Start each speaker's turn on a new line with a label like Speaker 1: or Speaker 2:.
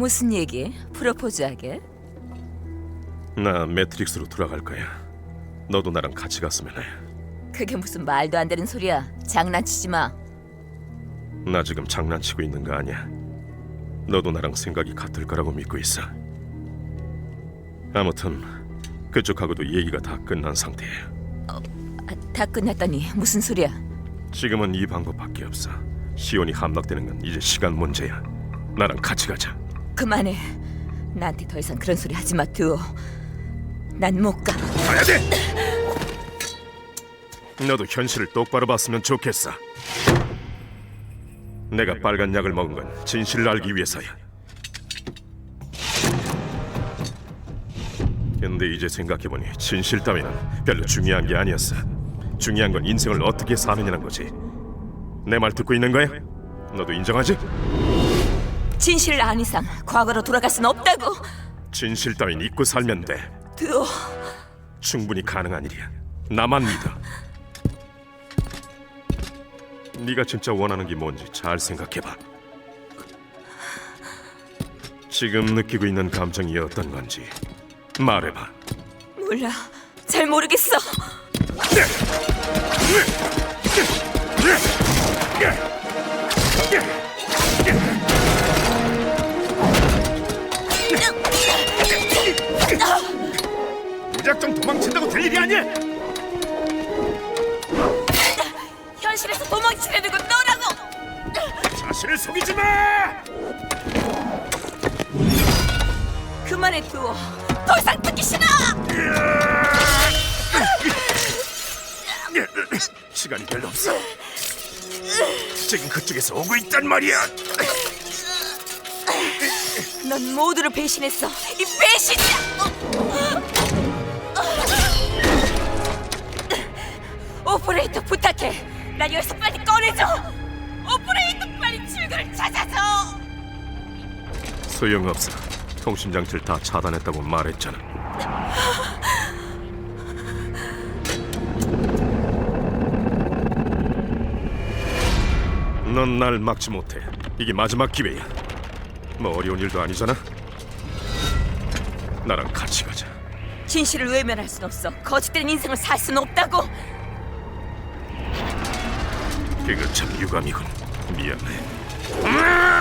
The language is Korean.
Speaker 1: 무슨 얘기? 프로포즈 하게?
Speaker 2: 나 매트릭스로 돌아갈 거야. 너도 나랑 같이 갔으면 해.
Speaker 1: 그게 무슨 말도 안 되는 소리야. 장난치지 마.
Speaker 2: 나 지금 장난치고 있는 거 아니야. 너도 나랑 생각이 같을 거라고 믿고 있어. 아무튼 그쪽하고도 얘기가 다 끝난 상태야.
Speaker 1: 아, 다 끝났다니 무슨 소리야?
Speaker 2: 지금은 이 방법밖에 없어. 시온이 함락되는 건 이제 시간 문제야. 나랑 같이 가자.
Speaker 1: 그만해. 나한테 더 이상 그런 소리 하지 마, 두오. 난 못 가.
Speaker 2: 가야 돼. 너도 현실을 똑바로 봤으면 좋겠어. 내가 빨간 약을 먹은 건 진실을 알기 위해서야. 근데 이제 생각해보니 진실 따위는 별로 중요한 게 아니었어. 중요한 건 인생을 어떻게 사느냐는 거지. 내 말 듣고 있는 거야? 너도 인정하지?
Speaker 1: 진실을 안 이상 과거로 돌아갈 순 없다고.
Speaker 2: 진실 따윈 잊고 살면 돼.
Speaker 1: 두오.
Speaker 2: 충분히 가능한 일이야. 나만 믿어. 네가 진짜 원하는 게 뭔지 잘 생각해봐. 지금 느끼고 있는 감정이 어떤 건지 말해봐.
Speaker 1: 몰라. 잘 모르겠어.
Speaker 2: 될 일이 아니야.
Speaker 1: 현실에서 도망치려는 건 너라고.
Speaker 2: 자신을 속이지 마.
Speaker 1: 그만해, 두오. 더 이상 듣기 싫어.
Speaker 2: 시간이 별로 없어. 지금 그쪽에서 오고 있단 말이야.
Speaker 1: 넌 모두를 배신했어. 이 배신자. 부탁해. 난 여기서 빨리 꺼내줘. 오퍼레이터 빨리 출구를 찾아줘.
Speaker 2: 소용없어. 통신 장치를 다 차단했다고 말했잖아. 넌 날 막지 못해. 이게 마지막 기회야. 뭐 어려운 일도 아니잖아. 나랑 같이 가자.
Speaker 1: 진실을 외면할 순 없어. 거짓된 인생을 살순 없다고.
Speaker 2: 그거 참 유감이군. 미안해.